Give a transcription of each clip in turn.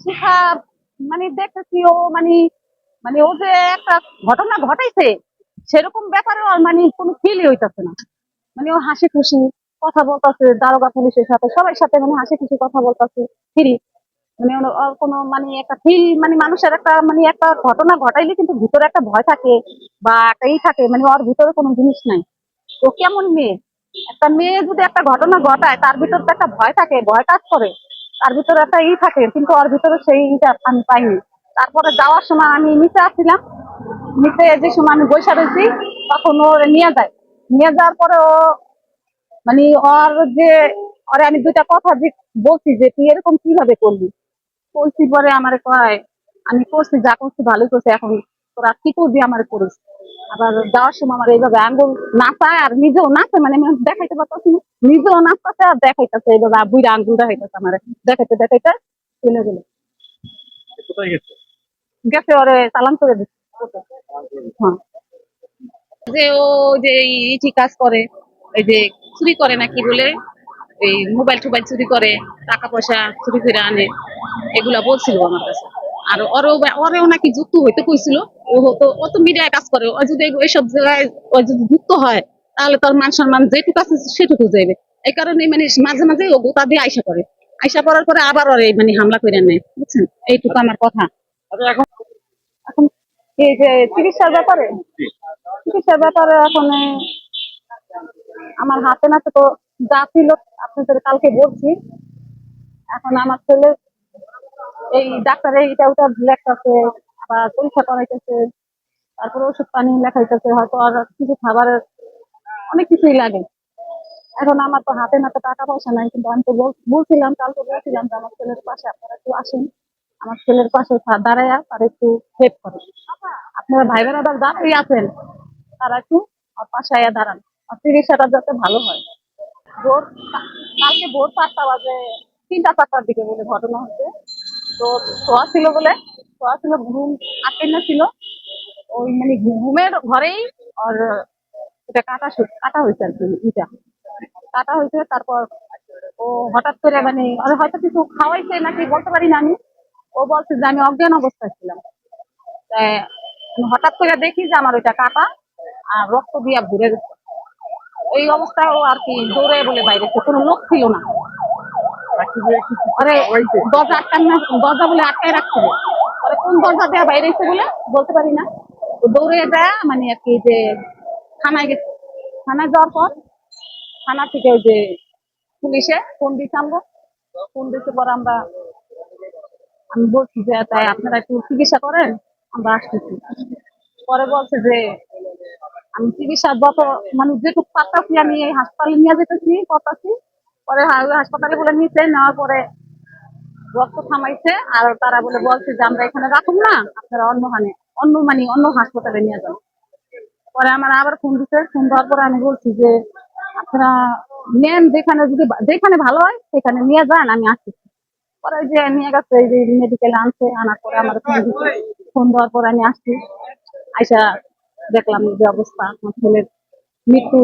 শিখা মানে দেখতেছি ও মানে মানে ও যে একটা ঘটনা ঘটাইছে, সেরকম ব্যাপারে ওর মানে কোনো ফিলই হইতাছে না। মানে ও হাসি খুশি, কথা বলতেছে, দারোগা পুলিশের সাথে সবার সাথে মানে হাসি খুশি কথা বলতেছে, ফিরি। মানে ওর কোনো মানে একটা ফিল মানে মানুষের একটা মানে একটা ঘটনা ঘটাইলে কিন্তু ভিতরে একটা ভয় থাকে, বা একটা থাকে মানে ওর ভিতরে কোনো জিনিস নাই। ও কেমন মেয়ে? একটা মেয়ে যদি একটা ঘটনা ঘটায়, তার ভিতরে তো একটা ভয় থাকে, ভয় কাজ করে। তার ভিতরে একটা ই থাকে, কিন্তু ওর ভিতরে সেই ইটা আমি পাইনি। তারপরে যাওয়ার সময় আমি নিচে আসছিলাম। নিচে যে সময় আমি বসে রয়েছি, তখন ও নিয়ে যায়। নিয়ে যাওয়ার পরে ও মানে ওর যে, ওরে আমি দুইটা কথা যে বলছি যে, তুই এরকম কীভাবে করলি? বলছি পরে আমার কয়, আমি করছি, যা করছি ভালোই করছি, এখন তোরা কি করবি আমার করিস। আবার যাওয়ার সময় আমার এইভাবে আঙ্গুল নাচায় আর নিজেও নাচে মানে আমি দেখাইতে পারতেছি না। নিজেও নাচতেছে আর দেখাইতেছে এইভাবে বুড়া আঙ্গুল দেখাইতেছে আমার। দেখাইতে দেখাইতে চলে গেল। গেছে? ওরে চালান করে দিচ্ছে হ্যাঁ। যে ও যে ইটি কাজ করে এই যে চুরি করে না কি বলে এই মোবাইল টোবাইল চুরি করে টাকা পয়সা চুরি করে আনে এগুলা বলছিল আমার কাছে। আর ওরও ওরেও নাকি যুক্ত হইতে কইছিল। ও হতো ও তো মিডিয়ায় কাজ করে। ও যদি এইসব জায়গায় ও যদি যুক্ত হয় তাহলে তার মান সম্মান যেটুকু আছে সেটুকু যাইবে। এই কারণে মানে মাঝে মাঝে ও গোটা দিয়ে আইসা করে আইসা করার পরে আবার ওরে মানে হামলা করে নেয় বুঝছেন? এইটুকু আমার কথা। এখন এখন এই যে চিকিৎসার ব্যাপারে? চিকিৎসার ব্যাপারে এখন আমার হাতে নাতে তো যা ছিল আপনাদের কালকে বলছি। এখন আমার ছেলে এই ডাক্তারে এটা ওটা লেখাচ্ছে আবার পরীক্ষা করাইতেছে, তারপরে ওষুধ পানি লেখাইতেছে, হয়তো আর কিছু খাবারের অনেক কিছুই লাগে। এখন আমার তো হাতে নাতে টাকা পয়সা নাই, কিন্তু আমি তো বল- বলছিলাম, কালকে বলছিলাম যে আমার ছেলের পাশে আপনারা একটু আসেন। আমার ছেলের পাশে দাঁড়ায়া তার একটু হেল্প করেন। আপনারা ভাই বোনেরা যারাই আছেন, তারা একটু পাশে আয়া দাঁড়ান। আর চিকিৎসাটা যাতে ভালো হয়। ভোর, কালকে ভোর চারটা বাজে, তিনটা চারটার দিকে বলে ঘটনা হচ্ছে। তো শোয়া ছিল বলে, শোয়া ছিল, ঘুম আটকে না ছিল। ওই মানে ঘুমের ঘরেই আর এটা কাটা কাটা হয়েছে আর কি, ইটা। কাটা হয়েছে, তারপর ও হঠাৎ করে মানে ওর হয়তো কিছু খাওয়াইছে নাকি বলতে পারি না আমি। ও বলছে যে আমি অজ্ঞান অবস্থায় ছিলাম। হঠাৎ করে দেখি যে আমার ওইটা কাটা আর রক্ত দিয়া ঘুরে গেছে। এই অবস্থায় ও আর কি দৌড়ে বলে বাইরে। কোনো লোক ছিল না তাকে যে কিছু আরে খাওয়াইছে? দরজা বলে পরে কোন দরজা বলে বলতে পারি না দৌড়ে মানে আর কি যে থানায় থানায় যাওয়ার পর থানা থেকে ওই যে পুলিশে পর আমরা আমি বলছি যে তাই আপনারা একটু চিকিৎসা করেন আমরা আসতেছি পরে বলছে যে আমি চিকিৎসা যত মানে যেটুকু পারতাছি আমি হাসপাতালে নিয়ে যেতেছি করতেছি পরে হাসপাতালে বলে নিচে নেওয়ার পরে রক্ত থামাইছে আর তারা বলে বলছে যে আমরা এখানে রাখুন না, আপনারা অন্য হানে অন্য মানে অন্য হাসপাতালে নিয়ে যান। পরে আমার আবার ফোন দিচ্ছে ফোন দেওয়ার পরে আমি বলছি যে আপনারা নেন, যেখানে যদি যেখানে ভালো হয় সেখানে নিয়ে যান, আমি আসতেছি পরে যে নিয়ে গেছে, এই যে মেডিকেলে আনছে, আনার পরে আমার ফোন দিচ্ছে ফোন দেওয়ার পরে আমি আসছি। আইসা দেখলাম যে অবস্থা, আমার ছেলের মৃত্যু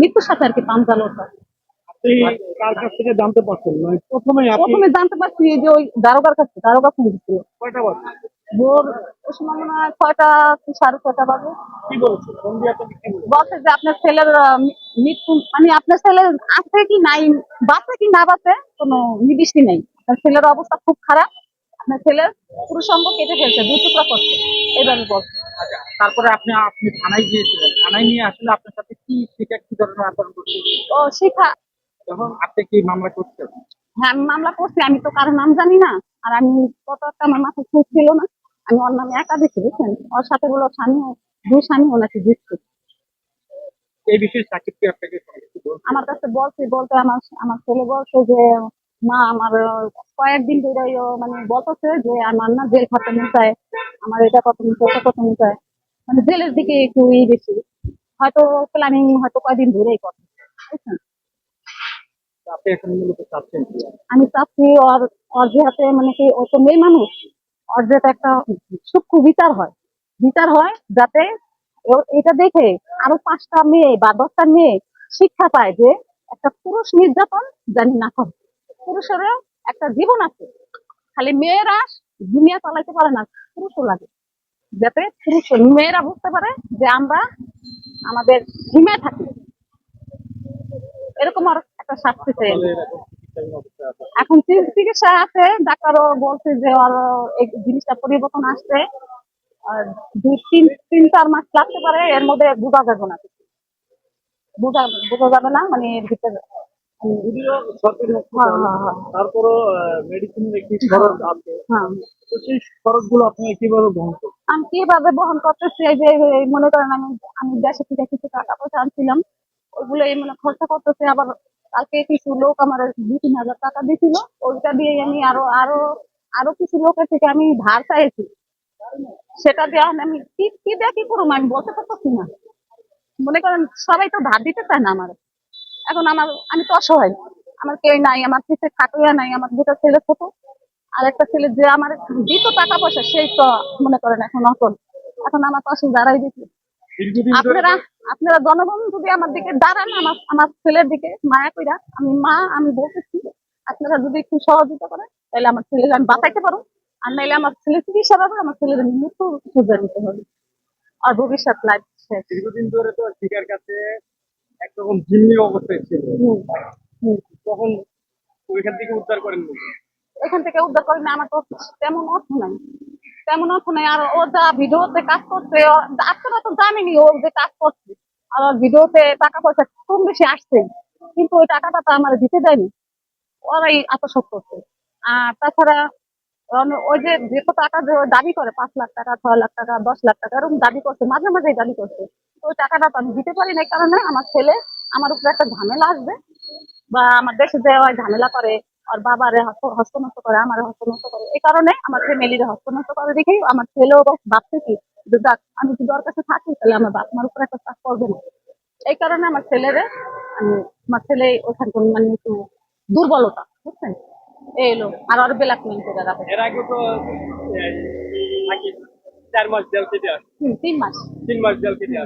মৃত্যুর সাথে আর কি পাঞ্জাল কার কাছ থেকে জানতে পারছেন? মানে প্রথমেই প্রথমে জানতে পারছি যে ওই দারোগার কাছে দারোগা ফোন দিচ্ছিল কয়টা বাজে? ভোর ওই সময় মনে হয় ছয়টা কি সাড়ে ছয়টা বাজে। কি বলেছে? যে আপনার ছেলের মৃত্যু মানে আপনার আছে কি নাই? বাঁচে কি না বাঁচে কোনো নির্দিষ্ট নেই। আপনার ছেলের অবস্থা খুব খারাপ। আপনার ছেলের পুরো সঙ্গ কেটে ফেলছে দুই টুকরা করছে। এইভাবে বলছে। আচ্ছা তারপরে আপনি আপনি থানায় গিয়েছিলেন। থানায় নিয়ে আসলে আপনার সাথে কি কি ধরনের আচরণ করছে? ও শিখা তখন আপনি কি মামলা করছেন? হ্যাঁ আমি মামলা করছি। আমি তো কারও নাম জানি না। আর আমি কত একটা আমার মাথায় খুঁজ ছিল না। আমি ওর নামে একা দিচ্ছি বুঝছেন ওর সাথে বলো স্বামীও দুই স্বামীও নাকি দিচ্ছি এই বিষয়ে সাকিব কি আপনাকে আমার কাছে বলছে বলতে আমার আমার ছেলে বলছে যে মা আমার কয়েকদিন ধরে মানে বলতেছে যে আমার না জেল খাতে চায়। আমার এটা কত মিটায় ওটা কত মিটায় মানে জেলের দিকে একটু ই বেশি। হয়তো প্ল্যানিং হয়তো কয়দিন ধরেই করে বুঝছেন আপনি এখন মূলত চাচ্ছেন কি? আমি চাচ্ছি ওর ওর হাতে মানে কি ও তো মেয়ে মানুষ, ওর যাতে একটা সূক্ষ্ম বিচার হয়। বিচার হয় যাতে এটা দেখে আরও পাঁচটা মেয়ে বা দশটা মেয়ে শিক্ষা পায় যে একটা পুরুষ নির্যাতন জানি না করে পুরুষেরও একটা জীবন আছে। খালি মেয়েরা দুনিয়া চালাইতে পারে না, পুরুষও লাগে। যাতে পুরুষ মেয়েরা বুঝতে পারে যে আমরা আমাদের হিমে থাকি। এরকম আর শাস্তি চাই। এখন চিকিৎসা আছে ডাক্তারও বলছে যে ওর এই জিনিসটা পরিবর্তন আসছে। আর দুই তিন তিন চার মাস লাগতে পারে এর মধ্যে বোঝা যাবে না। বোঝা বোঝা যাবে না মানে এর ভিতরে হ্যাঁ হ্যাঁ হ্যাঁ। তারপরও মেডিসিনের একটি খরচ আছে। তো সেই খরচগুলো আপনারা কীভাবে বহন আমি কীভাবে বহন করতেছি এই যে মনে করেন আমি আমি দেশে থেকে কিছু টাকা পয়সা আনছিলাম। ওইগুলো এই মানে খরচা করতেছি আবার কালকে কিছু লোক আমার দু তিন হাজার টাকা দিছিল ওইটা দিয়ে আমি আরও আরও আরও কিছু লোকের থেকে আমি ধার চাইছি। সেটা দিয়ে আমি কি কি দিয়ে কি করব আমি বলতে পারতেছি না। মনে করেন, সবাই তো ধার দিতে চায় না আমার। এখন আমার, আমি তো অসহায়। আমার কেউ নাই, আমার পিছিয়ে খাটুয়া নাই, আমার দুটো ছেলে ছোট। আর একটা ছেলে যে আমার দিত টাকা পয়সা, সেই তো মনে করেন এখন অচল। এখন আমার পাশে দাঁড়াই দিচ্ছে আপনারা আপনারা জনগণ যদি আমার দিকে দাঁড়ান আমার আমার ছেলের দিকে মায়া কইরা আমি মা আমি বলতেছি আপনারা যদি একটু সহযোগিতা করেন তাহলে আমার ছেলেকে আমি বাঁচাইতে পারো আর নাইলে আমার ছেলে চিকিৎসা পাবে আমার ছেলের মৃত্যু সুযোগ নিতে হবে। আর ভবিষ্যৎ লাইফ দীর্ঘদিন ধরে তো শিকার কাছে একরকম জিম্মি অবস্থায় ছিল। তখন ওইখান থেকে উদ্ধার করেন? এখান থেকে উদ্ধার করে না আমার তো তেমন অর্থ নাই। তেমন অর্থ নাই। আর ও যা ভিডিওতে কাজ করছে আপনারা তো জানেনই ও যে কাজ করছে। আর ভিডিওতে টাকা পয়সা কম বেশি আসছে। কিন্তু ওই টাকাটা তো আমার দিতে দেয়নি। ওরাই আত্মসাৎ করছে। আর তাছাড়া ওই যে যে টাকা যে দাবি করে, পাঁচ লাখ টাকা, ছয় লাখ টাকা, দশ লাখ টাকা, এরকম দাবি করছে, মাঝে মাঝে দাবি করছে। ওই টাকাটা তো আমি দিতে পারি না কারণে আমার ছেলে, আমার উপরে একটা ঝামেলা আসবে। বা আমার দেশে যে ঝামেলা করে আর বাবারে হস্ত- হস্তনষ্ট করে আমার হস্তনষ্ট করে। এই কারণে আমার ফ্যামিলির হস্তনষ্ট করে দেখেই আমার ছেলেও ভাবছে কি যাক আমি যদি ওর কাছে থাকি তাহলে আমার বাপ মার উপরে একটা চাপ করবে না। এই কারণে আমার ছেলেরে আমি আমার ছেলে ওখান মানে একটু দুর্বলতা বুঝছেন? এই এলো আর ওর ব্ল্যাকমেল করে রাখে। এর আগে তো চার মাস জেল কেটে তিন মাস। তিন মাস জেল কেটে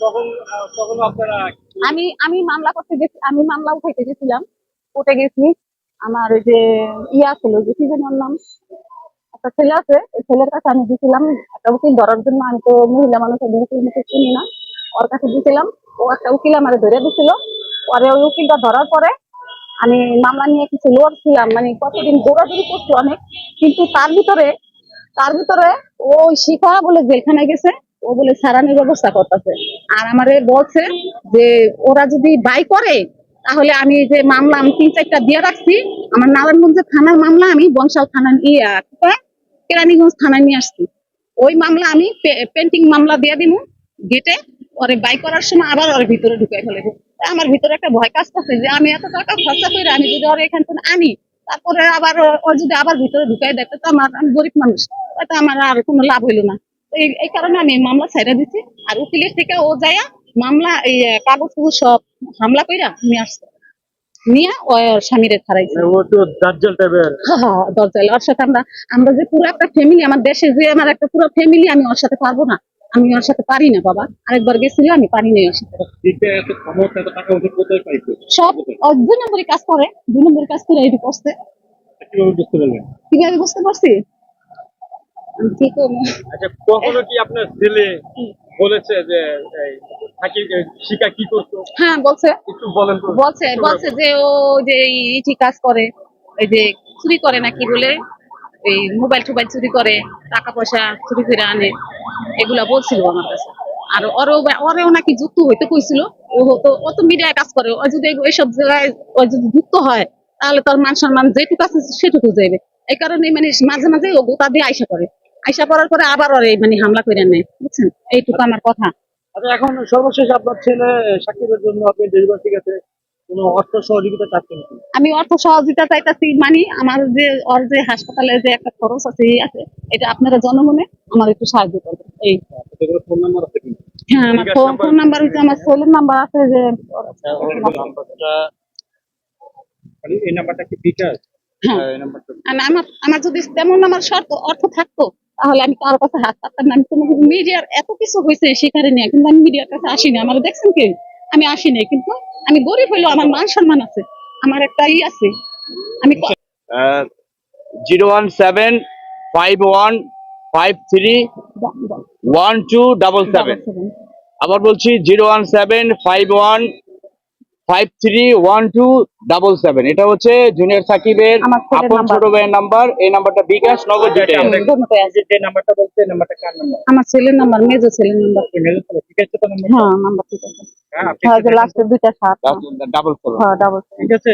তখন তখন আপনারা আমি আমি মামলা করতে গেছি আমি মামলা উঠাইতে গেছিলাম কোর্টে গেছি। আমার ওই যে ইয়া ছিল যে কি যেন নাম? একটা ছেলে আছে, ওই ছেলের কাছে আমি দিয়েছিলাম একটা উকিল ধরার জন্য। আমি তো মহিলা মানুষের উকিল মুখে চিনি না। ওর কাছে দিয়েছিলাম ও একটা উকিল আমার ধরে দিছিল। পরে ওই উকিলটা ধরার পরে আমি মামলা নিয়ে কিছু লড়ছিলাম মানে কতদিন দৌড়াদৌড়ি করছি অনেক। কিন্তু তার ভিতরে তার ভিতরে ওই শিখা বলে যেখানে গেছে, ও বলে সারানোর ব্যবস্থা করতেছে। আর আমারে বলছে যে, ওরা যদি বাই করে তাহলে আমি যে মামলা, আমি তিন চারটা দিয়ে রাখছি। আমার নারায়ণগঞ্জের থানার মামলা আমি বংশাল থানা নিয়ে কেরানীগঞ্জ থানায় নিয়ে আসছি। ওই মামলা আমি পেন্টিং মামলা দিয়ে দিব গেটে ওরে বাই করার সময় আবার ওর ভিতরে ঢুকাই ফেলে আমার ভিতরে একটা ভয় কাজ করছে যে আমি এত টাকা খরচা করে আমি যদি ওর এখান থেকে আনি, তারপরে আবার ও- ও যদি আবার ভিতরে ঢুকাই দেখতে তো আমার আমি গরিব মানুষ। হয়তো আমার আর কোনো লাভ হইল না। এই কারণে আমি মামলা ছাইড়া দিচ্ছি আর উকিলের থেকে ও যায়া মামলা এই কাগজ সব হামলা কইরা নিয়ে আসছে। নিয়ে ওর স্বামীরে ছাড়াইছে। মানে ও তো দাজ্জাল টাইপের। দরজাল ওর সাথে আমরা আমরা যে পুরো একটা ফ্যামিলি আমার দেশে যে আমার একটা পুরো ফ্যামিলি আমি ওর সাথে পারব না। আমি ওর সাথে পারি না বাবা। আরেকবার গেছিল আমি পারি ওর সাথে। সব দুই নম্বরই কাজ করে দুই নম্বরই কাজ করে এটি করছে। কীভাবে বুঝতে পারলেন? কীভাবে বুঝতে পারছি? আমি কি আচ্ছা কখনো কি আপনার ছেলে বলেছে যে এই, শিকা কি করতো? হ্যাঁ বলছে। একটু বলেন তো। বলছে বলছে যে ও যে ইটি কাজ করে এই যে চুরি করে নাকি বলে এই মোবাইল টোবাইল চুরি করে টাকা পয়সা চুরি করে আনে এগুলা বলছিল আমার কাছে। আর ওরও ওরেও নাকি যুক্ত হইতে কইছিল ও তো ও তো মিডিয়ায় কাজ করে ও যদি এইসব জায়গায় ও যদি যুক্ত হয় তাহলে তোর মান সম্মান যেটুকু আছে সেটুকু যাইবে। এই কারণে মানে মাঝে মাঝে ও গোটা দিয়ে আইসা করে। আইসা করার পরে আবার ওরে মানে হামলা করে নেয় বুঝছেন? এইটুকু আমার কথা। আচ্ছা এখন সর্বশেষ আপনার ছেলে সাকিবের জন্য আপনি দেশবাসীর আছে? কোনো অর্থ সহযোগিতা চাচ্ছেন? আমি অর্থ সহযোগিতা চাইতেছি মানে আমার যে ওর যে হাসপাতালে যে একটা খরচ আছে এই আছে এটা আপনারা জনমনে আমার একটু সাহায্য করবেন। এই। ফোন নাম্বার আছে কি হ্যাঁ আমার ফোন নাম্বার- ফোন নাম্বার হচ্ছে আমার সেলের নাম্বার আছে যে আচ্ছা মানে এই নাম্বারটা কি বিকাশ হ্যাঁ। আমার আমার যদি তেমন আমার শর্ত অর্থ থাকতো তাহলে আমি কাছে হাত না। আমি কোনো মিডিয়ার এত কিছু হয়েছে সেখানে নিয়ে কিন্তু আমি মিডিয়ার কাছে আমার দেখছেন কি আমি আসি নাই কিন্তু আমি গরিব হইলেও আমার মান সম্মান আছে। আমার একটা ই আছে। আমি zero one seven five one five three one two double seven. আবার বলছি zero one seven five one five three one two double seven এটা হচ্ছে জুনিয়র সাকিবের আপন নাম্বার। ছোট ভাইয়ের নাম্বার এই নাম্বারটা বিকাশ নগদ আছে। এই যে নাম্বারটা বলছে নাম্বারটা কার নাম্বার আমার ছেলের নাম্বার মেজো ছেলের নাম্বার ঠিক আছে তো নাম্বার হ্যাঁ নাম্বার ঠিক আছে হ্যাঁ হ্যাঁ একটু যে লাস্টের দুইটা সাত। ডাবল হ্যাঁ ডাবল ঠিক আছে?